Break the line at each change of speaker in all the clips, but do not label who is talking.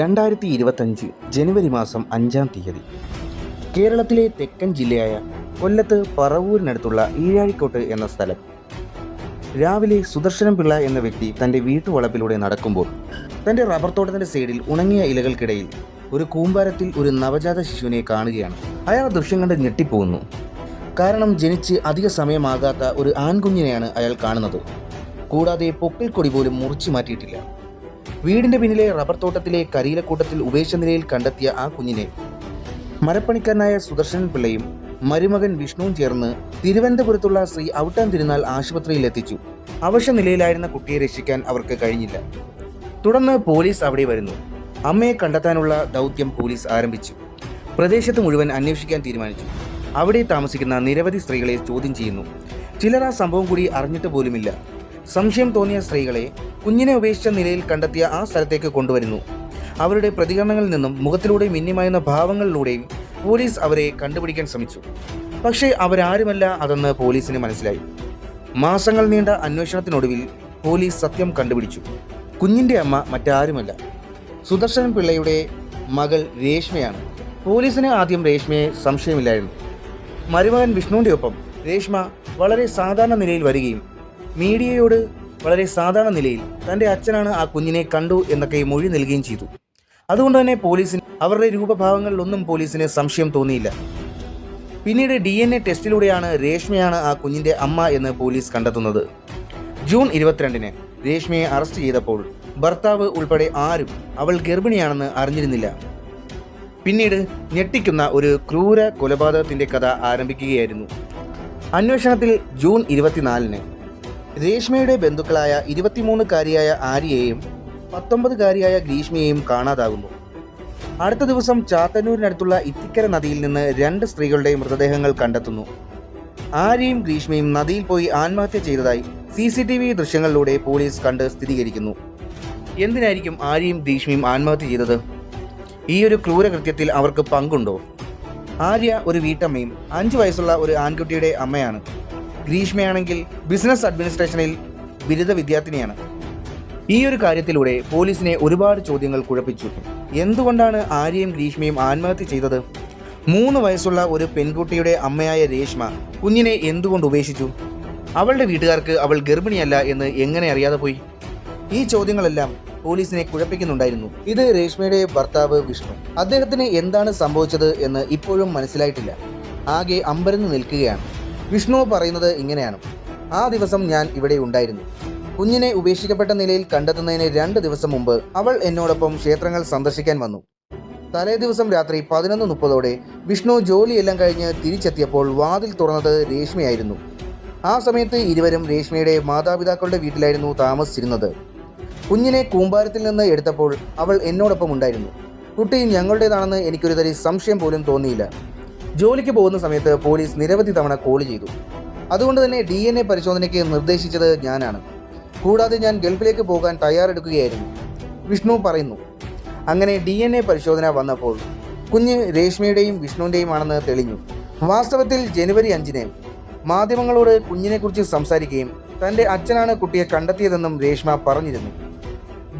രണ്ടായിരത്തി ഇരുപത്തഞ്ച് ജനുവരി മാസം അഞ്ചാം തീയതി. കേരളത്തിലെ തെക്കൻ ജില്ലയായ കൊല്ലത്ത് പറവൂരിനടുത്തുള്ള ഈഴാഴിക്കോട്ട് എന്ന സ്ഥലം. രാവിലെ സുദർശനം പിള്ള എന്ന വ്യക്തി തന്റെ വീട്ടുവളപ്പിലൂടെ നടക്കുമ്പോൾ തന്റെ റബ്ബർ തോട്ടത്തിന്റെ സൈഡിൽ ഉണങ്ങിയ ഇലകൾക്കിടയിൽ ഒരു കൂമ്പാരത്തിൽ ഒരു നവജാത ശിശുവിനെ കാണുകയാണ്. അയാൾ ദൃശ്യം കണ്ട് ഞെട്ടിപ്പോകുന്നു. കാരണം ജനിച്ച് അധിക സമയമാകാത്ത ഒരു ആൺകുഞ്ഞിനെയാണ് അയാൾ കാണുന്നത്. കൂടാതെ പൊക്കിൾ കൊടി പോലും മുറിച്ചു മാറ്റിയിട്ടില്ല. വീടിന്റെ പിന്നിലെ റബ്ബർ തോട്ടത്തിലെ കരിയിലക്കൂട്ടത്തിൽ ഉപേക്ഷ നിലയിൽ കണ്ടെത്തിയ ആ കുഞ്ഞിനെ മരപ്പണിക്കാരനായ സുദർശൻ പിള്ളയും മരുമകൻ വിഷ്ണുവും ചേർന്ന് തിരുവനന്തപുരത്തുള്ള ശ്രീ ഔട്ടാൻ തിരുനാൾ ആശുപത്രിയിൽ എത്തിച്ചു. അവശ നിലയിലായിരുന്ന കുട്ടിയെ രക്ഷിക്കാൻ അവർക്ക് കഴിഞ്ഞില്ല. തുടർന്ന് പോലീസ് അവിടെ വരുന്നു. അമ്മയെ കണ്ടെത്താനുള്ള ദൗത്യം പോലീസ് ആരംഭിച്ചു. പ്രദേശത്ത് മുഴുവൻ അന്വേഷിക്കാൻ തീരുമാനിച്ചു. അവിടെ താമസിക്കുന്ന നിരവധി സ്ത്രീകളെ ചോദ്യം ചെയ്യുന്നു. ചിലർ ആ സംഭവം കൂടി അറിഞ്ഞിട്ട് പോലുമില്ല. സംശയം തോന്നിയ സ്ത്രീകളെ കുഞ്ഞിനെ ഉപേക്ഷിച്ച നിലയിൽ കണ്ടെത്തിയ ആ സ്ഥലത്തേക്ക് കൊണ്ടുവരുന്നു. അവരുടെ പ്രതികരണങ്ങളിൽ നിന്നും മുഖത്തിലൂടെ മിന്നിമായുന്ന ഭാവങ്ങളിലൂടെയും പോലീസ് അവരെ കണ്ടുപിടിക്കാൻ ശ്രമിച്ചു. പക്ഷേ അവരാരുമല്ല അതെന്ന് പോലീസിന് മനസ്സിലായി. മാസങ്ങൾ നീണ്ട അന്വേഷണത്തിനൊടുവിൽ പോലീസ് സത്യം കണ്ടുപിടിച്ചു. കുഞ്ഞിന്റെ അമ്മ മറ്റാരുമല്ല. സുദർശൻ പിള്ളയുടെ മകൾ രേഷ്മയാണ്. പോലീസിന് ആദ്യം രേഷ്മയെ സംശയമില്ലായിരുന്നു. മരുമകൻ വിഷ്ണുവിന്റെ ഒപ്പം രേഷ്മ വളരെ സാധാരണ നിലയിൽ വരികയും മീഡിയയോട് വളരെ സാധാരണ നിലയിൽ തന്റെ അച്ഛനാണ് ആ കുഞ്ഞിനെ കണ്ടു എന്നൊക്കെ മൊഴി നൽകുകയും ചെയ്തു. അതുകൊണ്ട് തന്നെ പോലീസിന് അവരുടെ രൂപഭാവങ്ങളിലൊന്നും പോലീസിന് സംശയം തോന്നിയില്ല. പിന്നീട് ഡി എൻ എ ടെസ്റ്റിലൂടെയാണ് രേഷ്മയാണ് ആ കുഞ്ഞിന്റെ അമ്മ എന്ന് പോലീസ് കണ്ടെത്തുന്നത്. ജൂൺ ഇരുപത്തിരണ്ടിന് രേഷ്മയെ അറസ്റ്റ് ചെയ്തപ്പോൾ ഭർത്താവ് ഉൾപ്പെടെ ആരും അവൾ ഗർഭിണിയാണെന്ന് അറിഞ്ഞിരുന്നില്ല. പിന്നീട് ഞെട്ടിക്കുന്ന ഒരു ക്രൂര കൊലപാതകത്തിന്റെ കഥ ആരംഭിക്കുകയായിരുന്നു. അന്വേഷണത്തിൽ ജൂൺ ഇരുപത്തിനാലിന് രേഷ്മയുടെ ബന്ധുക്കളായ ഇരുപത്തിമൂന്നുകാരിയായ ആര്യയെയും പത്തൊമ്പതുകാരിയായ ഗ്രീഷ്മയെയും കാണാതാകുന്നു. അടുത്ത ദിവസം ചാത്തന്നൂരിനടുത്തുള്ള ഇത്തിക്കര നദിയിൽ നിന്ന് രണ്ട് സ്ത്രീകളുടെ മൃതദേഹങ്ങൾ കണ്ടെത്തുന്നു. ആര്യയും ഗ്രീഷ്മയും നദിയിൽ പോയി ആത്മഹത്യ ചെയ്തതായി സി സി ടി വി ദൃശ്യങ്ങളിലൂടെ പോലീസ് കണ്ട് സ്ഥിരീകരിക്കുന്നു. എന്തിനായിരിക്കും ആര്യയും ഗ്രീഷ്മയും ആത്മഹത്യ ചെയ്തത്? ഈ ഒരു ക്രൂരകൃത്യത്തിൽ അവർക്ക് പങ്കുണ്ടോ? ആര്യ ഒരു വീട്ടമ്മയും അഞ്ച് വയസ്സുള്ള ഒരു ആൺകുട്ടിയുടെ അമ്മയാണ്. ഗ്രീഷ്മയാണെങ്കിൽ ബിസിനസ് അഡ്മിനിസ്ട്രേഷനിൽ ബിരുദ വിദ്യാർത്ഥിനിയാണ്. ഈ ഒരു കാര്യത്തിലൂടെ പോലീസിനെ ഒരുപാട് ചോദ്യങ്ങൾ കുഴപ്പിച്ചു. എന്തുകൊണ്ടാണ് ആര്യയും ഗ്രീഷ്മയും ആത്മഹത്യ ചെയ്തത്? മൂന്ന് വയസ്സുള്ള ഒരു പെൺകുട്ടിയുടെ അമ്മയായ രേഷ്മ കുഞ്ഞിനെ എന്തുകൊണ്ട് ഉപേക്ഷിച്ചു? അവളുടെ വീട്ടുകാർക്ക് അവൾ ഗർഭിണിയല്ല എന്ന് എങ്ങനെ അറിയാതെ പോയി? ഈ ചോദ്യങ്ങളെല്ലാം പോലീസിനെ കുഴപ്പിക്കുന്നുണ്ടായിരുന്നു. ഇത് രേഷ്മയുടെ ഭർത്താവ് വിഷ്ണു. അദ്ദേഹത്തിന് എന്താണ് സംഭവിച്ചത് എന്ന് ഇപ്പോഴും മനസ്സിലായിട്ടില്ല. ആകെ അമ്പരന്ന് നിൽക്കുകയാണ്. വിഷ്ണു പറയുന്നത് ഇങ്ങനെയാണ്. ആ ദിവസം ഞാൻ ഇവിടെ ഉണ്ടായിരുന്നു. കുഞ്ഞിനെ ഉപേക്ഷിക്കപ്പെട്ട നിലയിൽ കണ്ടെത്തുന്നതിന് രണ്ട് ദിവസം മുമ്പ് അവൾ എന്നോടൊപ്പം ക്ഷേത്രങ്ങൾ സന്ദർശിക്കാൻ വന്നു. തലേ ദിവസം രാത്രി പതിനൊന്ന് മുപ്പതോടെ വിഷ്ണു ജോലിയെല്ലാം കഴിഞ്ഞ് തിരിച്ചെത്തിയപ്പോൾ വാതിൽ തുറന്നത് രേഷ്മയായിരുന്നു. ആ സമയത്ത് ഇരുവരും രേഷ്മയുടെ മാതാപിതാക്കളുടെ വീട്ടിലായിരുന്നു താമസിച്ചിരുന്നത്. കുഞ്ഞിനെ കൂമ്പാരത്തിൽ നിന്ന് എടുത്തപ്പോൾ അവൾ എന്നോടൊപ്പം ഉണ്ടായിരുന്നു. കുട്ടി ഞങ്ങളുടേതാണെന്ന് എനിക്കൊരു തരി സംശയം പോലും തോന്നിയില്ല. ജോലിക്ക് പോകുന്ന സമയത്ത് പോലീസ് നിരവധി തവണ കോൾ ചെയ്തു. അതുകൊണ്ട് തന്നെ ഡി എൻ എ പരിശോധനയ്ക്ക് നിർദ്ദേശിച്ചത് ഞാനാണ്. കൂടാതെ ഞാൻ ഗൾഫിലേക്ക് പോകാൻ തയ്യാറെടുക്കുകയായിരുന്നു. വിഷ്ണു പറയുന്നു അങ്ങനെ ഡി എൻ എ പരിശോധന വന്നപ്പോൾ കുഞ്ഞ് രേഷ്മയുടെയും വിഷ്ണുവിന്റെയും ആണെന്ന് തെളിഞ്ഞു. വാസ്തവത്തിൽ ജനുവരി അഞ്ചിന് മാധ്യമങ്ങളോട് കുഞ്ഞിനെക്കുറിച്ച് സംസാരിക്കുകയും തന്റെ അച്ഛനാണ് കുട്ടിയെ കണ്ടെത്തിയതെന്നും രേഷ്മ പറഞ്ഞിരുന്നു.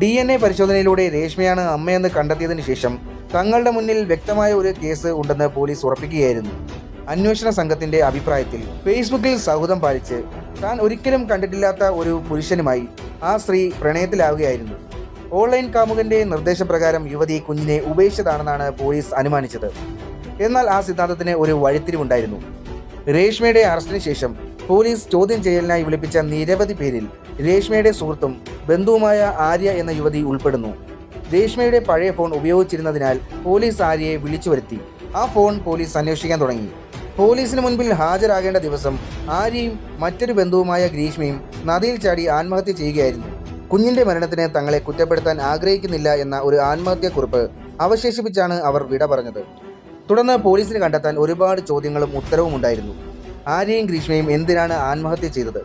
ഡി എൻ എ പരിശോധനയിലൂടെ രേഷ്മയാണ് അമ്മയെന്ന് കണ്ടെത്തിയതിനു ശേഷം തങ്ങളുടെ മുന്നിൽ വ്യക്തമായ ഒരു കേസ് ഉണ്ടെന്ന് പോലീസ് ഉറപ്പിക്കുകയായിരുന്നു. അന്വേഷണ സംഘത്തിന്റെ അഭിപ്രായത്തിൽ ഫേസ്ബുക്കിൽ സൗഹൃദം പാലിച്ച് താൻ ഒരിക്കലും കണ്ടിട്ടില്ലാത്ത ഒരു പുരുഷനുമായി ആ സ്ത്രീ പ്രണയത്തിലാവുകയായിരുന്നു. ഓൺലൈൻ കാമുകന്റെ നിർദ്ദേശപ്രകാരം യുവതി കുഞ്ഞിനെ ഉപേക്ഷിച്ചതാണെന്നാണ് പോലീസ് അനുമാനിച്ചത്. എന്നാൽ ആ സിദ്ധാന്തത്തിന് ഒരു വഴിത്തിരിവുണ്ടായിരുന്നു. രേഷ്മയുടെ അറസ്റ്റിന് ശേഷം പോലീസ് ചോദ്യം ചെയ്യലിനായി വിളിപ്പിച്ച നിരവധി പേരിൽ രേഷ്മയുടെ സുഹൃത്തും ബന്ധുവുമായ ആര്യ എന്ന യുവതി ഉൾപ്പെടുന്നു. രേഷ്മയുടെ പഴയ ഫോൺ ഉപയോഗിച്ചിരുന്നതിനാൽ പോലീസ് ആര്യയെ വിളിച്ചു വരുത്തി ആ ഫോൺ പോലീസ് അന്വേഷിക്കാൻ തുടങ്ങി. പോലീസിന് മുൻപിൽ ഹാജരാകേണ്ട ദിവസം ആര്യയും മറ്റൊരു ബന്ധുവുമായ ഗ്രീഷ്മയും നദിയിൽ ചാടി ആത്മഹത്യ ചെയ്യുകയായിരുന്നു. കുഞ്ഞിന്റെ മരണത്തിന് തങ്ങളെ കുറ്റപ്പെടുത്താൻ ആഗ്രഹിക്കുന്നില്ല എന്ന ഒരു ആത്മഹത്യക്കുറിപ്പ് അവശേഷിപ്പിച്ചാണ് അവർ വിട പറഞ്ഞത്. തുടർന്ന് പോലീസിന് കണ്ടെത്താൻ ഒരുപാട് ചോദ്യങ്ങളും ഉത്തരവും ഉണ്ടായിരുന്നു. ആര്യയും ഗ്രീഷ്മയും എന്തിനാണ് ആത്മഹത്യ ചെയ്തത്?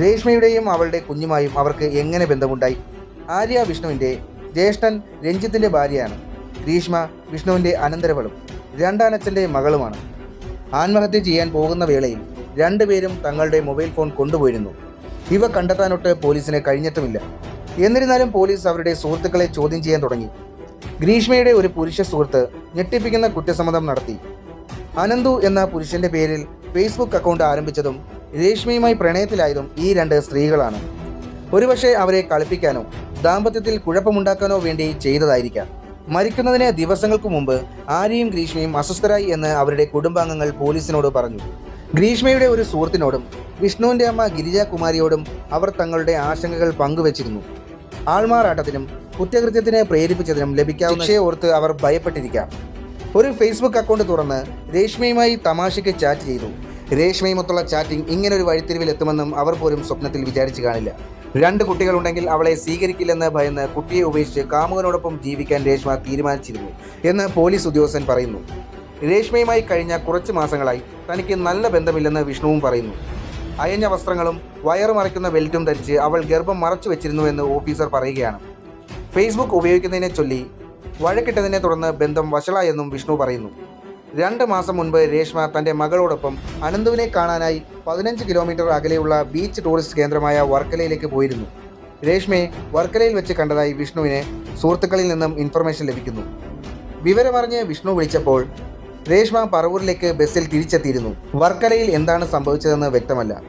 രേഷ്മയുടെയും അവളുടെ കുഞ്ഞുമായും അവർക്ക് എങ്ങനെ ബന്ധമുണ്ടായി? ആര്യ വിഷ്ണുവിന്റെ ജ്യേഷ്ഠൻ രഞ്ജിത്തിന്റെ ഭാര്യയാണ്. ഗ്രീഷ്മ വിഷ്ണുവിന്റെ അനന്തരവളും രണ്ടാനച്ഛന്റെ മകളുമാണ്. ആത്മഹത്യ ചെയ്യാൻ പോകുന്ന വേളയിൽ രണ്ടുപേരും തങ്ങളുടെ മൊബൈൽ ഫോൺ കൊണ്ടുപോയിരുന്നു. ഇവ കണ്ടെത്താനൊട്ട് പോലീസിന് കഴിഞ്ഞിട്ടുമില്ല. എന്നിരുന്നാലും പോലീസ് അവരുടെ സുഹൃത്തുക്കളെ ചോദ്യം ചെയ്യാൻ തുടങ്ങി. ഗ്രീഷ്മയുടെ ഒരു പുരുഷ സുഹൃത്ത് ഞെട്ടിപ്പിക്കുന്ന കുറ്റസമ്മതം നടത്തി. അനന്തു എന്ന പുരുഷന്റെ പേരിൽ ഫേസ്ബുക്ക് അക്കൗണ്ട് ആരംഭിച്ചതും രേഷ്മയുമായി പ്രണയത്തിലായതും ഈ രണ്ട് സ്ത്രീകളാണ്. ഒരുപക്ഷെ അവരെ കളിപ്പിക്കാനോ ദാമ്പത്യത്തിൽ കുഴപ്പമുണ്ടാക്കാനോ വേണ്ടി ചെയ്തതായിരിക്കാം. മരിക്കുന്നതിന് ദിവസങ്ങൾക്ക് മുമ്പ് ആര്യയും ഗ്രീഷ്മയും അസ്വസ്ഥരായി എന്ന് അവരുടെ കുടുംബാംഗങ്ങൾ പോലീസിനോട് പറഞ്ഞു. ഗ്രീഷ്മയുടെ ഒരു സുഹൃത്തിനോടും വിഷ്ണുവിന്റെ അമ്മ ഗിരിജ കുമാരിയോടും അവർ തങ്ങളുടെ ആശങ്കകൾ പങ്കുവച്ചിരുന്നു. ആൾമാറാട്ടത്തിനും കുറ്റകൃത്യത്തിന് പ്രേരിപ്പിച്ചതിനും ലഭിക്കാവുന്ന ശിക്ഷയെ ഓർത്ത് അവർ ഭയപ്പെട്ടിരിക്കാം. ഒരു ഫേസ്ബുക്ക് അക്കൗണ്ട് തുറന്ന് രേഷ്മയുമായി തമാശയ്ക്ക് ചാറ്റ് ചെയ്തു. രേഷ്മയുമൊത്തുള്ള ചാറ്റിംഗ് ഇങ്ങനൊരു വഴിത്തിരിവിലെത്തുമെന്നും അവർ പോലും സ്വപ്നത്തിൽ വിചാരിച്ചു കാണില്ല. രണ്ട് കുട്ടികളുണ്ടെങ്കിൽ അവളെ സ്വീകരിക്കില്ലെന്ന് ഭയന്ന് കുട്ടിയെ ഉപേക്ഷിച്ച് കാമുകനോടൊപ്പം ജീവിക്കാൻ രേഷ്മ തീരുമാനിച്ചിരുന്നു എന്ന് പോലീസ് ഉദ്യോഗസ്ഥൻ പറയുന്നു. രേഷ്മയുമായി കഴിഞ്ഞ കുറച്ച് മാസങ്ങളായി തനിക്ക് നല്ല ബന്ധമില്ലെന്ന് വിഷ്ണുവും പറയുന്നു. അയഞ്ഞ വസ്ത്രങ്ങളും വയറ് മറയ്ക്കുന്ന ബെൽറ്റും ധരിച്ച് അവൾ ഗർഭം മറച്ചു വെച്ചിരുന്നുവെന്ന് ഓഫീസർ പറയുകയാണ്. ഫേസ്ബുക്ക് ഉപയോഗിക്കുന്നതിനെ ചൊല്ലി വഴക്കിട്ടതിനെ തുടർന്ന് ബന്ധം വഷളായെന്നും വിഷ്ണു പറയുന്നു. രണ്ട് മാസം മുൻപ് രേഷ്മ തന്റെ മകളോടൊപ്പം അനന്തുവിനെ കാണാനായി പതിനഞ്ച് കിലോമീറ്റർ അകലെയുള്ള ബീച്ച് ടൂറിസ്റ്റ് കേന്ദ്രമായ വർക്കലയിലേക്ക് പോയിരുന്നു. രേഷ്മയെ വർക്കലയിൽ വെച്ച് കണ്ടതായി വിഷ്ണുവിനെ സുഹൃത്തുക്കളിൽ നിന്നും ഇൻഫർമേഷൻ ലഭിക്കുന്നു. വിവരമറിഞ്ഞ് വിഷ്ണു വിളിച്ചപ്പോൾ രേഷ്മ പറവൂരിലേക്ക് ബസ്സിൽ തിരിച്ചെത്തിയിരുന്നു. വർക്കലയിൽ എന്താണ് സംഭവിച്ചതെന്ന് വ്യക്തമല്ല.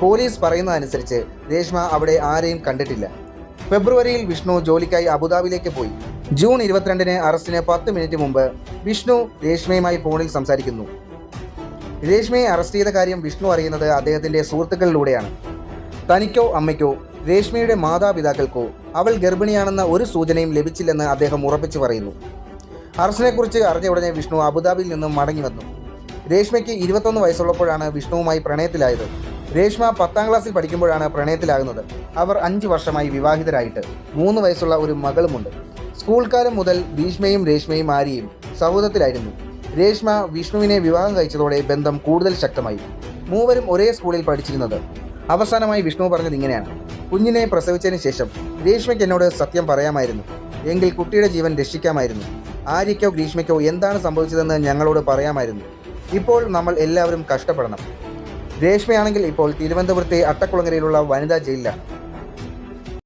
പോലീസ് പറയുന്നതനുസരിച്ച് രേഷ്മ അവിടെ ആരെയും കണ്ടിട്ടില്ല. ഫെബ്രുവരിയിൽ വിഷ്ണു ജോലിക്കായി അബുദാബിയിലേക്ക് പോയി. ജൂൺ ഇരുപത്തിരണ്ടിന് അറസ്റ്റിന് പത്ത് മിനിറ്റ് മുമ്പ് വിഷ്ണു രേഷ്മയുമായി ഫോണിൽ സംസാരിക്കുന്നു. രേഷ്മയെ അറസ്റ്റ് ചെയ്ത കാര്യം വിഷ്ണു അറിയുന്നത് അദ്ദേഹത്തിന്റെ സുഹൃത്തുക്കളിലൂടെയാണ്. തനിക്കോ അമ്മയ്ക്കോ രേഷ്മയുടെ മാതാപിതാക്കൾക്കോ അവൾ ഗർഭിണിയാണെന്ന ഒരു സൂചനയും ലഭിച്ചില്ലെന്ന് അദ്ദേഹം ഉറപ്പിച്ചു പറയുന്നു. അറസ്റ്റിനെക്കുറിച്ച് അറിഞ്ഞ ഉടനെ വിഷ്ണു അബുദാബിയിൽ നിന്നും മടങ്ങി വന്നു. രേഷ്മയ്ക്ക് ഇരുപത്തൊന്ന് വയസ്സുള്ളപ്പോഴാണ് വിഷ്ണുവുമായി പ്രണയത്തിലായത്. രേഷ്മ പത്താം ക്ലാസ്സിൽ പഠിക്കുമ്പോഴാണ് പ്രണയത്തിലാകുന്നത്. അവർ അഞ്ച് വർഷമായി വിവാഹിതരായിട്ട്. മൂന്ന് വയസ്സുള്ള ഒരു മകളുമുണ്ട്. സ്കൂൾ കാലം മുതൽ ഭീഷ്മയും രേഷ്മയും ആര്യയും സൗഹൃദത്തിലായിരുന്നു. രേഷ്മ വിഷ്ണുവിനെ വിവാഹം കഴിച്ചതോടെ ബന്ധം കൂടുതൽ ശക്തമായി. മൂവരും ഒരേ സ്കൂളിൽ പഠിച്ചിരുന്നത്. അവസാനമായി വിഷ്ണു പറഞ്ഞത് ഇങ്ങനെയാണ്. കുഞ്ഞിനെ പ്രസവിച്ചതിന് ശേഷം രേഷ്മയ്ക്ക് എന്നോട് സത്യം പറയാമായിരുന്നു. എങ്കിൽ കുട്ടിയുടെ ജീവൻ രക്ഷിക്കാമായിരുന്നു. ആര്യയ്ക്കോ ഗ്രീഷ്മയ്ക്കോ എന്താണ് സംഭവിച്ചതെന്ന് ഞങ്ങളോട് പറയാമായിരുന്നു. ഇപ്പോൾ നമ്മൾ എല്ലാവരും കഷ്ടപ്പെടണം. രേഷ്മയാണെങ്കിൽ ഇപ്പോൾ തിരുവനന്തപുരത്തെ അട്ടക്കുളങ്ങരയിലുള്ള വനിതാ ജയിലിലാണ്.